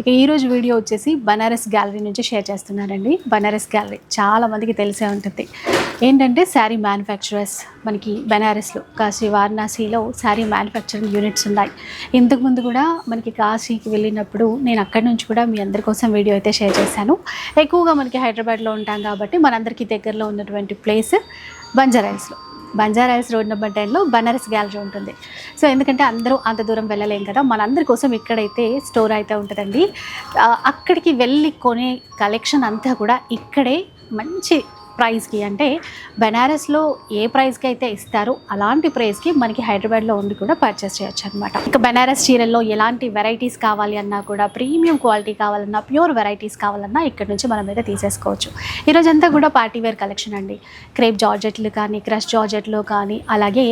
ఇక ఈరోజు వీడియో వచ్చేసి బనారస్ గ్యాలరీ నుంచి షేర్ చేస్తున్నానండి బనారస్ గ్యాలరీ చాలామందికి తెలిసే ఉంటుంది. ఏంటంటే శారీ మ్యానుఫ్యాక్చరర్స్ మనకి బనారస్లో కాశీ వారణాసిలో శారీ మ్యానుఫ్యాక్చరింగ్ యూనిట్స్ ఉన్నాయి. ఇంతకుముందు కూడా మనకి కాశీకి వెళ్ళినప్పుడు నేను అక్కడి నుంచి కూడా మీ అందరి కోసం వీడియో అయితే షేర్ చేశాను. ఎక్కువగా మనకి హైదరాబాద్లో ఉంటాం కాబట్టి మనందరికీ దగ్గరలో ఉన్నటువంటి ప్లేస్ బంజారాయిల్స్లో బంజారాయిల్స్ రోడ్ నెంబర్ టెన్లో బనారస్ గ్యాలరీ ఉంటుంది. సో ఎందుకంటే అందరూ అంత దూరం వెళ్ళలేం కదా మనందరి కోసం ఇక్కడైతే స్టోర్ అయితే ఉంటుందండి. అక్కడికి వెళ్ళి కొనే కలెక్షన్ అంతా కూడా ఇక్కడే మంచి ప్రైస్కి అంటే బెనారస్లో ఏ ప్రైస్కి అయితే ఇస్తారో అలాంటి ప్రైస్కి మనకి హైదరాబాద్లో ఉండి కూడా పర్చేస్ చేయొచ్చు అనమాట ఇక బెనారస్ చీరల్లో ఎలాంటి వెరైటీస్ కావాలి అన్నా కూడా ప్రీమియం క్వాలిటీ కావాలన్నా ప్యూర్ వెరైటీస్ కావాలన్నా ఇక్కడ నుంచి మనం అయితే తీసేసుకోవచ్చు. ఈరోజంతా కూడా పార్టీ వేర్ కలెక్షన్ అండి. క్రేప్ జార్జెట్లు కానీ క్రష్ జార్జెట్లో కానీ అలాగే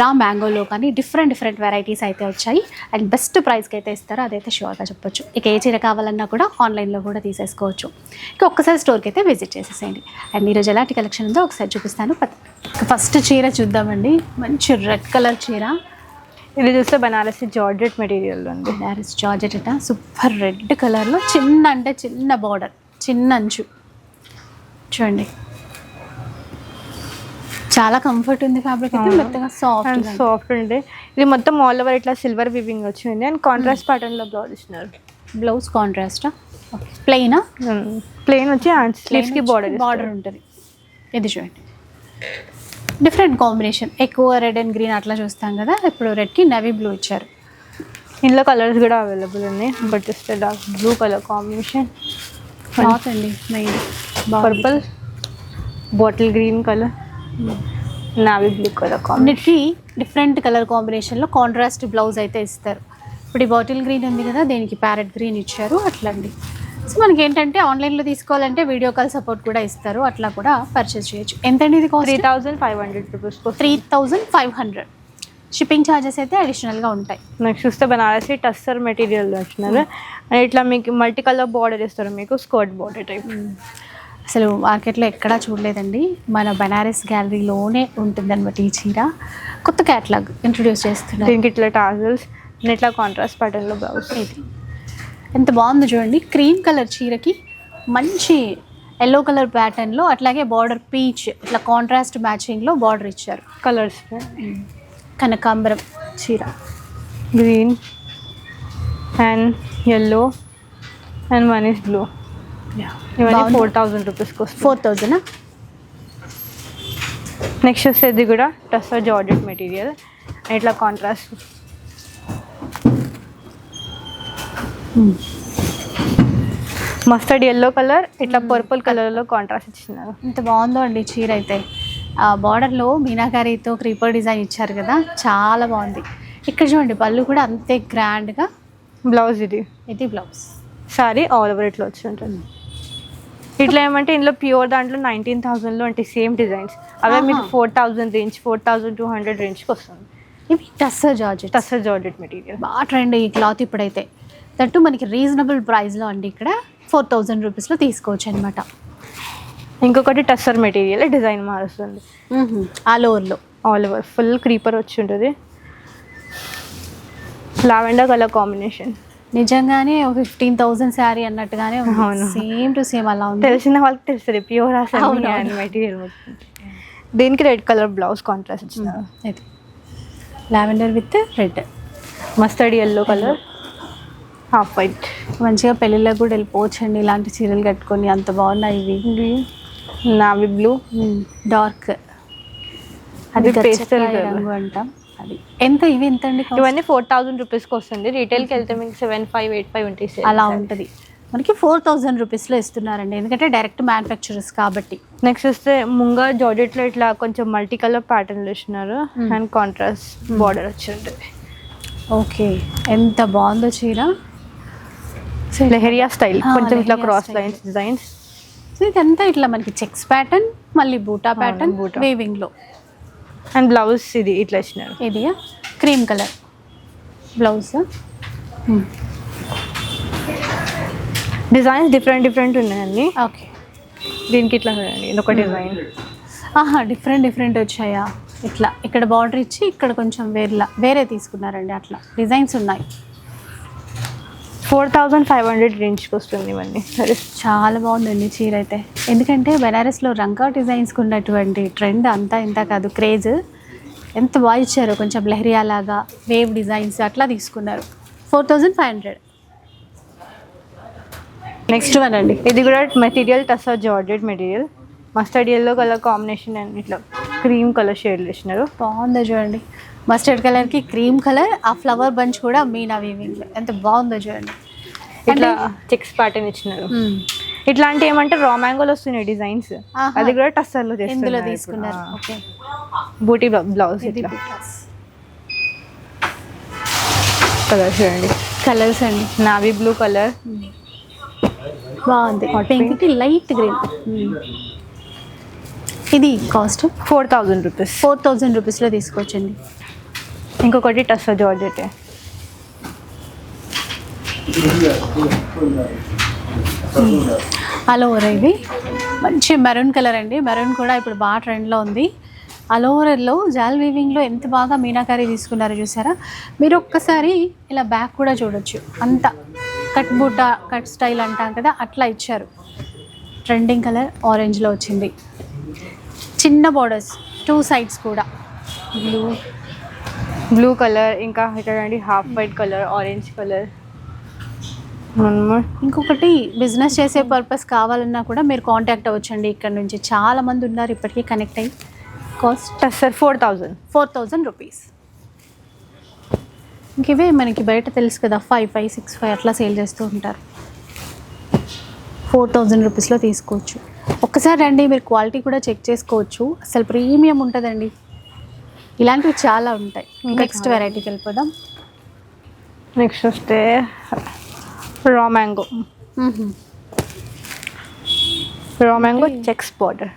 రా మ్యాంగోలో కానీ డిఫరెంట్ డిఫరెంట్ వెరైటీస్ అయితే వచ్చాయి. అండ్ బెస్ట్ ప్రైస్కి అయితే ఇస్తారో అదైతే షూర్గా చెప్పొచ్చు. ఇక ఏ చీర కావాలన్నా కూడా ఆన్లైన్లో కూడా తీసేసుకోవచ్చు. ఇక ఒక్కసారి స్టోర్కి అయితే విజిట్ చేసేసేయండి. అండ్ ఈరోజు ఎలాంటి కలెక్షన్ ఉందో ఒకసారి చూపిస్తాను. ఫస్ట్ చీర చూద్దామండి. మంచి రెడ్ కలర్ చీర. ఇది చూస్తే బనారసి జార్జెట్ మెటీరియల్ ఉంది. డారిస్ జార్జెట్ అట. సూపర్ రెడ్ కలర్లో చిన్న అంటే చిన్న బార్డర్ చిన్న అంచు. చూడండి. చాలా కంఫర్ట్ ఉంది ఫ్యాబ్రిక్ అయితే. మెత్తగా సాఫ్ట్ సాఫ్ట్ ఉంది ఇది మొత్తం ఆల్ ఓవర్ ఇట్లా సిల్వర్ వివింగ్ వచ్చింది. అండ్ కాంట్రాస్ట్ ప్యాటర్న్లో బ్లౌజ్ ఇచ్చినారు. బ్లౌజ్ కాంట్రాస్ట్ ప్లెయినా ప్లెయిన్ వచ్చి హ్యాండ్ స్లీవ్స్కి బార్డర్ బార్డర్ ఉంటుంది. ఇది చూడంండి. డిఫరెంట్ కాంబినేషన్ ఎక్కువ రెడ్ అండ్ గ్రీన్ అట్లా చూస్తాం కదా ఇప్పుడు రెడ్కి నవీ బ్లూ ఇచ్చారు. ఇందులో కలర్స్ కూడా అవైలబుల్ ఉన్నాయి but just dark blue colour combination cloth అండి main purple bottle green colour navy blue colour combination different colour కాంబినేషన్లో కాంట్రాస్ట్ బ్లౌజ్ అయితే ఇస్తారు. ఇప్పుడు ఈ బాటిల్ గ్రీన్ ఉంది కదా దీనికి ప్యారెట్ గ్రీన్ ఇచ్చారు అట్లా అండి సో మనకి ఏంటంటే ఆన్లైన్లో తీసుకోవాలంటే వీడియో కాల్ సపోర్ట్ కూడా ఇస్తారు. అట్లా కూడా పర్చేస్ చేయొచ్చు. ఎంతండి ఇది three cost thousand five hundred rupees three thousand five hundred. Shipping charges అయితే అడిషనల్గా ఉంటాయి. నెక్స్ట్ చూస్తే బనారసి టస్సర్ మెటీరియల్ వచ్చినారు. అండ్ ఇట్లా మీకు మల్టీ కలర్ బార్డర్ ఇస్తారు మీకు స్కర్ట్ బార్డర్ టైప్ అసలు మార్కెట్లో ఎక్కడా చూడలేదండి. మన బనారస్ గ్యాలరీలోనే ఉంటుందన్నమాట ఈ చీర. కొత్త క్యాటలాగ్ ఇంట్రొడ్యూస్ చేస్తున్నారు. దీనికి ఇట్లా టాజల్స్ ఇట్లా కాంట్రాస్ట్ ప్యాటర్న్లో బ్లౌజ్ ఇది. ఎంత బాగుందో చూడండి. క్రీమ్ కలర్ చీరకి మంచి ఎల్లో కలర్ ప్యాటర్న్లో అట్లాగే బార్డర్ పీచ్ ఇట్లా కాంట్రాస్ట్ మ్యాచింగ్లో బార్డర్ ఇచ్చారు. కలర్స్ కనకాంబరం చీర. Green and yellow and one is blue ఇవన్నీ ఫోర్ థౌజండ్ రూపీస్కి వస్తుంది. ఫోర్ థౌజండ్ నెక్స్ట్ వస్తే ఇది కూడా టస్సర్ జార్జెట్ మెటీరియల్ ఇట్లా కాంట్రాస్ట్ మస్టర్డ్ ఎల్లో కలర్ ఇట్లా పర్పుల్ కలర్లో కాంట్రాస్ట్ ఇచ్చినారు ఎంత బాగుందో అండి చీర అయితే. ఆ బార్డర్లో మీనాకారితో క్రీపర్ డిజైన్ ఇచ్చారు కదా చాలా బాగుంది. ఇక్కడ చూడండి పళ్ళు కూడా అంతే గ్రాండ్గా బ్లౌజ్ ఇది. ఇది బ్లౌజ్ సారీ ఆల్ ఓవర్ ఇట్లా వచ్చి ఉంటుంది. ఇట్లా ఏమంటే ఇందులో ప్యూర్ దాంట్లో నైన్టీన్ థౌసండ్లో అంటే సేమ్ డిజైన్స్ అవే మీకు. Four thousand range four thousand two hundred రేంజ్కి వస్తుంది. ఇవి tussar georgette tussar georgette material బాగా ట్రెండ్ ఈ క్లాత్ ఇప్పుడైతే. దట్టు మనకి రీజనబుల్ ప్రైస్లో అండి ఇక్కడ ఫోర్ థౌజండ్ రూపీస్లో తీసుకోవచ్చు అనమాట ఇంకొకటి టస్సర్ మెటీరియల్ డిజైన్ మారుస్తుంది. ఆల్ ఓవర్లో ఆల్ ఓవర్. ఫుల్ క్రీపర్ వచ్చి ఉంటుంది. Lavender colour combination. నిజంగానే ఫిఫ్టీన్ థౌసండ్ శారీ అన్నట్టుగానే అవును. సేమ్ టు సేమ్ అలా ఉంది. తెలిసిన వాళ్ళకి తెలుస్తుంది. ప్యూర్. మెటీరియల్ దీనికి రెడ్ కలర్ బ్లౌజ్ కాంట్రాస్ట్ ఇది. Lavender with red. Mustard yellow colour. Half white మంచిగా పెళ్ళిళ్ళకి కూడా వెళ్ళిపోవచ్చండి. ఇలాంటి చీరలు కట్టుకొని అంత బాగున్నాయి ఇవి. నావీ బ్లూ డార్క్ అది pastel గచ్చకాయ colour. రంగు అంటాం. అది. ఎంత? ఇవి ఎంత అండి? ఇవన్నీ ఫోర్ థౌసండ్ రూపీస్కి వస్తుంది. రీటైల్కి వెళ్తే మీకు సెవెన్ ఫైవ్ ఎయిట్ ఫైవ్ ఉంటాయి. అలా ఉంటుంది. మనకి ఫోర్ థౌజండ్ రూపీస్లో ఇస్తున్నారండి. ఎందుకంటే డైరెక్ట్ మ్యానుఫ్యాక్చరర్స్ కాబట్టి. నెక్స్ట్ వస్తే ముంగా జార్జెట్లో ఇట్లా కొంచెం మల్టీ కలర్ ప్యాటర్న్లు Hmm. అండ్ కాంట్రాస్ట్ బార్డర్ వచ్చి ఉంటుంది. ఓకే ఎంత బాగుందో చీర. లెహరియా స్టైల్. కొంచెం ఇట్లా క్రాస్. లైన్స్ డిజైన్స్ సో ఇదంతా ఇట్లా మనకి చెక్స్ ప్యాటర్న్ మళ్ళీ బూటా ప్యాటర్న్ బూటా. వేవింగ్లో అండ్ బ్లౌజ్ ఇది ఇట్లా ఇచ్చినారు ఇది cream colour blouse designs different different ఉన్నాయండి. ఓకే దీనికి ఇట్లా ఒక డిజైన్ ఆహా డిఫరెంట్ డిఫరెంట్ వచ్చాయా? ఇట్లా. ఇక్కడ బార్డర్ ఇచ్చి ఇక్కడ కొంచెం వేరేలా వేరే తీసుకున్నారండి అట్లా. డిజైన్స్ ఉన్నాయి. ఫోర్ థౌజండ్ ఫైవ్ హండ్రెడ్ రేంజ్కి వస్తుంది ఇవన్నీ. సరే. చాలా బాగుందండి చీర అయితే. ఎందుకంటే బెనారస్లో రంగా డిజైన్స్కి ఉన్నటువంటి ట్రెండ్ అంతా ఇంత కాదు క్రేజ్ ఎంత బాగా ఇచ్చారో కొంచెం లెహరియా లాగా వేవ్ డిజైన్స్ అట్లా తీసుకున్నారు. Four thousand five hundred. Next one అండి. ఇది కూడా material టసా georgette material mustard yellow colour combination and ఇట్లా. క్రీమ్ కలర్ షేడ్ వేసినారు. బాగుందో చూడండి. మస్టర్డ్ కలర్కి క్రీమ్ కలర్ ఆ ఫ్లవర్ బంచ్ కూడా మీనా వీవింగ్ ఎంత బాగుందో చూడండి. ఇట్లా చెక్స్ ప్యాటర్న్ ఇచ్చినారు. మ్మ్. ఇట్లాంటి ఏమంటే రా మ్యాంగోలో వస్తున్నాయి డిజైన్స్. అది కూడా టస్సర్లో ఇందులో తీసుకున్నారు. ఓకే బూటీ బ్లౌజ్ ఇది ఇట్లా. కలర్ చూడండి. కలర్స్ అండి. నావీ బ్లూ కలర్ బాగుంది. పింక్కి లైట్ గ్రీన్ ఇది cost four thousand rupees. Four thousand రూపీస్లో తీసుకోవచ్చండి. ఇంకొకటి టస్సా జార్జెట్. అలోవర్ ఇది. మంచి మెరూన్ కలర్ అండి. మెరూన్ కూడా ఇప్పుడు బాగా ట్రెండ్లో ఉంది. అలోవరలో జాల్ వీవింగ్లో ఎంత బాగా మీనాకారి తీసుకున్నారో చూసారా? మీరు ఒక్కసారి ఇలా బ్యాక్ కూడా చూడొచ్చు. అంత కట్ బూట కట్ స్టైల్ అంటాం కదా అట్లా ఇచ్చారు. ట్రెండింగ్ కలర్ ఆరెంజ్లో వచ్చింది. చిన్న బోర్డర్స్ టూ సైడ్స్ కూడా. బ్లూ బ్లూ కలర్ ఇంకా ఇక్కడ half white colour orange colour ఇంకొకటి బిజినెస్ చేసే పర్పస్ కావాలన్నా కూడా మీరు కాంటాక్ట్ అవ్వచ్చండి. ఇక్కడ నుంచి చాలా మంది ఉన్నారు ఇప్పటికీ కనెక్ట్ అయ్యి. Cost tussar four thousand four thousand rupees ఇంక ఇవే మనకి బయట తెలుసు కదా ఫైవ్ ఫైవ్ సిక్స్ ఫైవ్ అట్లా సేల్ చేస్తూ ఉంటారు. ఫోర్ థౌజండ్ రూపీస్లో తీసుకోవచ్చు. ఒక్కసారి రండి మీరు క్వాలిటీ కూడా చెక్ చేసుకోవచ్చు. అసలు ప్రీమియం ఉంటుందండి. ఇలాంటివి చాలా ఉంటాయి. నెక్స్ట్ వెరైటీకి వెళ్ళిపోదాం. నెక్స్ట్ వస్తే raw mango raw mango checks border.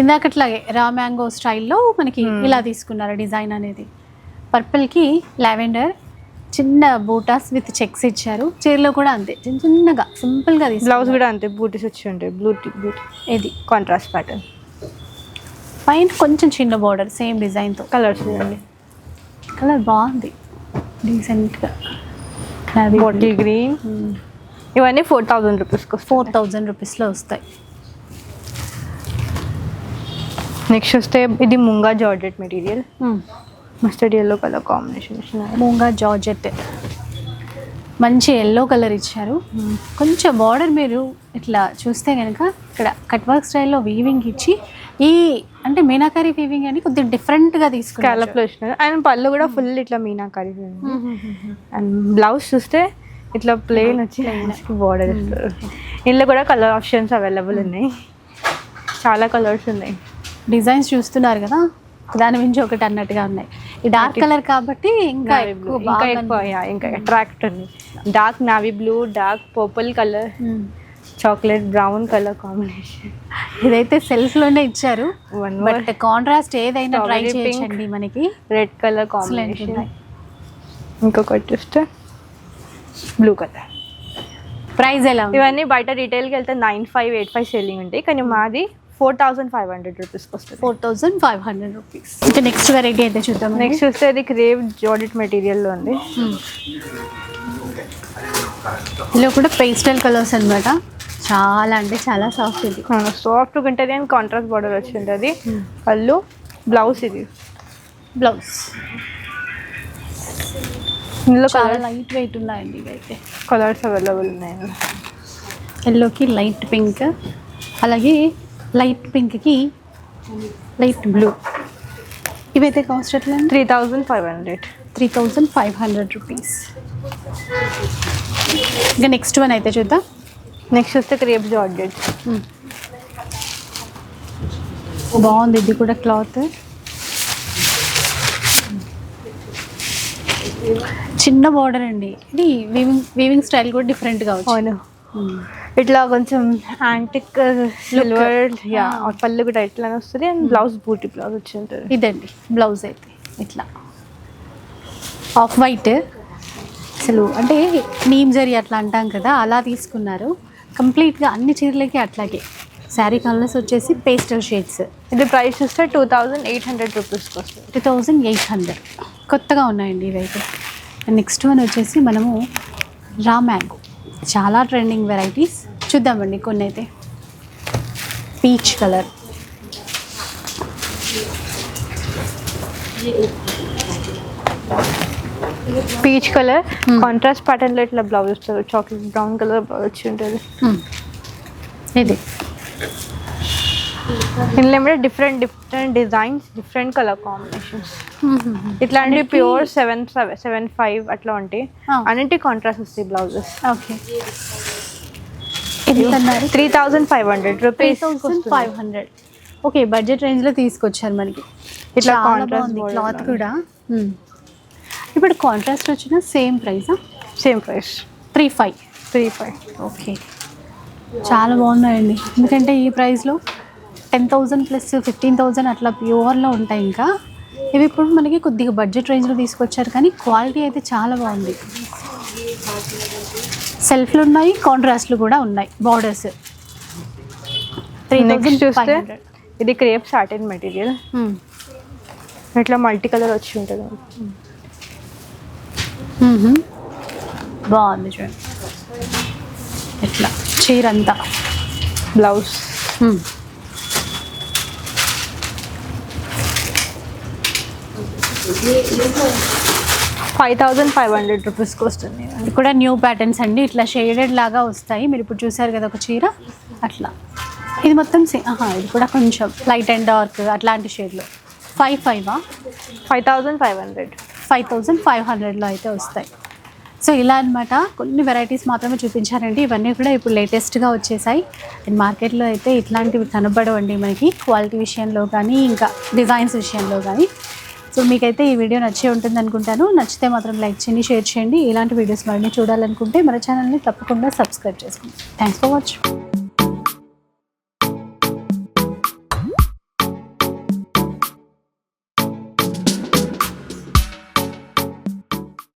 ఇందాకట్లాగే రా మ్యాంగో స్టైల్లో మనకి ఇలా తీసుకున్నారు డిజైన్ అనేది. పర్పుల్కి లావెండర్ చిన్న బూటాస్ విత్ చెక్స్ ఇచ్చారు. చీరలో కూడా అంతే. చిన్న చిన్నగా సింపుల్గా బ్లౌజ్ కూడా అంతే బూటీస్ వచ్చి ఉంటాయి. బ్లూ బ్యూటీ ఇది. కాంట్రాస్ట్ ప్యాటర్న్ పైన కొంచెం చిన్న బార్డర్ సేమ్ డిజైన్తో కలర్స్ చూడండి. కలర్ బాగుంది. డీసెంట్గా బాటిల్ గ్రీన్ ఇవన్నీ ఫోర్ థౌజండ్ రూపీస్కి వస్తాయి. ఫోర్ థౌజండ్ రూపీస్లో వస్తాయి. నెక్స్ట్ వస్తే ఇది moonga georgette material mustard yellow colour combination moonga georgette. మంచి ఎల్లో కలర్ ఇచ్చారు. కొంచెం బార్డర్ మీరు ఇట్లా చూస్తే కనుక ఇక్కడ కట్ వర్క్ స్టైల్లో వీవింగ్ ఇచ్చి ఈ అంటే మీనాకారి వీవింగ్ అని కొద్దిగా డిఫరెంట్గా తీసుకున్నారు. అండ్ పళ్ళు కూడా ఫుల్ ఇట్లా మీనాకారి అండ్ బ్లౌజ్ చూస్తే ఇట్లా ప్లెయిన్ వచ్చి బార్డర్ ఇస్తారు. ఇందులో కూడా కలర్ ఆప్షన్స్ అవైలబుల్ ఉన్నాయి. చాలా కలర్స్ ఉన్నాయి. డిజైన్స్ చూస్తున్నారు కదా? దాని మించి ఒకటి అన్నట్టుగా ఉన్నాయి. ఈ డార్క్ కలర్ కాబట్టి ఇంకా ఎక్కువ. ఇంకా ఎక్కువ ఇంకా అట్రాక్ట్ ఉంది. Dark navy blue dark purple colour. Chocolate brown colour combination ఇదైతే సెల్ఫ్లోనే ఇచ్చారు. బట్ కాంట్రాస్ట్ ఏదైనా ట్రై. చేయొచ్చండి మనకి. Red colour combination. ఇంకొకటి చూస్తే బ్లూ కలర్ ప్రైస్ ఎలా ఇవన్నీ బయట రీటైల్కి వెళ్తే nine five eight five selling ఉంటాయి. కానీ మాది ఫోర్ థౌసండ్ ఫైవ్ హండ్రెడ్ రూపీస్కి వస్తుంది. Four thousand five hundred rupees. ఇంకా నెక్స్ట్ వెరైటీ అయితే చూద్దాం నెక్స్ట్ చూస్తే ఇది క్రేవ్ జార్జెట్ మెటీరియల్లో ఉంది ఇందులో కూడా పేస్టల్ కలర్స్ అన్నమాట. చాలా అంటే చాలా సాఫ్ట్ ఇది. సాఫ్ట్గా ఉంటుంది అండ్ కాంట్రాస్ట్ బార్డర్ వచ్చి ఉంటుంది. పళ్ళు బ్లౌజ్ ఇది. బ్లౌజ్ ఇందులో చాలా లైట్ వెయిట్ ఉన్నాయండి ఇవైతే. కలర్స్ అవైలబుల్ ఉన్నాయి? ఎల్లోకి లైట్ పింక్ అలాగే లైట్ పింక్కి లైట్ బ్లూ. ఇవైతే కాస్ట్ ఎట్లా three thousand five hundred. Three thousand five hundred rupees. ఇంకా నెక్స్ట్ వన్ అయితే చూద్దాం. నెక్స్ట్ చూస్తే క్రేప్ జార్జెట్ బాగుంది ఇది కూడా క్లాత్. చిన్న బార్డర్ అండి. ఇది వీవింగ్ వీవింగ్ స్టైల్ కూడా డిఫరెంట్గా అవును. ఇట్లా కొంచెం యాంటిక్ సిల్వర్ యా పళ్ళు కూడా ఇట్లానే వస్తుంది. అండ్ బ్లౌజ్ బూటీ బ్లౌజ్ వచ్చి ఉంటుంది ఇదండి బ్లౌజ్ అయితే ఇట్లా. ఆఫ్ వైట్ అసలు అంటే నీమ్ జరీ అట్లా అంటాం కదా అలా తీసుకున్నారు. కంప్లీట్గా అన్ని చీరలకి అట్లాగే. శారీ కలర్స్ వచ్చేసి పేస్టల్ షేడ్స్ ఇది ప్రైస్ చూస్తే టూ థౌజండ్ ఎయిట్ హండ్రెడ్ రూపీస్కి వస్తుంది. టూ థౌజండ్ ఎయిట్ హండ్రెడ్ కొత్తగా ఉన్నాయండి ఇవైతే. నెక్స్ట్ వన్ వచ్చేసి మనము రా మ్యాంగో చాలా ట్రెండింగ్ వెరైటీస్ చూద్దామండి కొన్ని అయితే peach colour peach colour Hmm. Contrast ప్యాటర్న్లో ఇట్లా బ్లౌజ్ వస్తుంది. చాక్లెట్ బ్రౌన్ కలర్ వచ్చి ఉంటుంది. ఇది. ఇందులో different different designs different colour combinations ఇట్లాంటి ప్యూర్ సెవెన్ సెవెన్ ఫైవ్ అట్లా ఉంటాయి. అన్నింటి కాంట్రాస్ట్ వస్తాయి blouses okay. Three thousand five hundred rupees five hundred okay budget రేంజ్లో తీసుకొచ్చారు మనకి. ఇట్లా border క్లాత్. కూడా. మ్మ్. ఇప్పుడు కాంట్రాస్ట్ వచ్చిన same ప్రైసా same price three five three five okay చాలా బాగున్నాయండి. ఎందుకంటే ఈ ప్రైస్లో ten thousand plus fifteen thousand అట్లా ప్యూర్లో ఉంటాయి ఇంకా. ఇవి ఇప్పుడు మనకి కొద్దిగా బడ్జెట్ రేంజ్లో తీసుకొచ్చారు కానీ క్వాలిటీ అయితే చాలా బాగుంది. సెల్ఫ్లు ఉన్నాయి కాంట్రాస్ట్లు కూడా ఉన్నాయి బార్డర్స్ త్రీ నెక్స్ట్ చూస్తే ఇది క్రేప్ సాటిన్ మెటీరియల్ ఇట్లా మల్టీ కలర్ వచ్చి ఉంటుంది. బాగుంది చూడండి ఇట్లా చీర అంతా blouse five thousand five hundred రూపీస్కి వస్తుంది ఇది కూడా న్యూ ప్యాటర్న్స్ అండి. ఇట్లా షేడెడ్ లాగా వస్తాయి. మీరు ఇప్పుడు చూసారు కదా ఒక చీర? అట్లా. ఇది మొత్తం సే ఆహా ఇది కూడా కొంచెం లైట్ అండ్ డార్క్ అట్లాంటి షేడ్లో. Five ఫైవా? Five thousand five hundred. Five thousand five హండ్రెడ్లో అయితే వస్తాయి. సో ఇలా అన్నమాట. కొన్ని వెరైటీస్ మాత్రమే చూపించారండి ఇవన్నీ కూడా ఇప్పుడు లేటెస్ట్గా వచ్చేసాయి. అండ్ మార్కెట్లో అయితే ఇట్లాంటివి కనబడవండి మనకి. క్వాలిటీ విషయంలో కానీ ఇంకా డిజైన్స్ విషయంలో కానీ. సో మీకైతే ఈ వీడియో నచ్చే ఉంటుంది అనుకుంటాను. నచ్చితే మాత్రం లైక్ చేయండి షేర్ చేయండి. ఇలాంటి వీడియోస్ మరిన్ని చూడాలనుకుంటే మన ఛానల్ని తప్పకుండా సబ్స్క్రైబ్ చేసుకోండి. Thanks for watching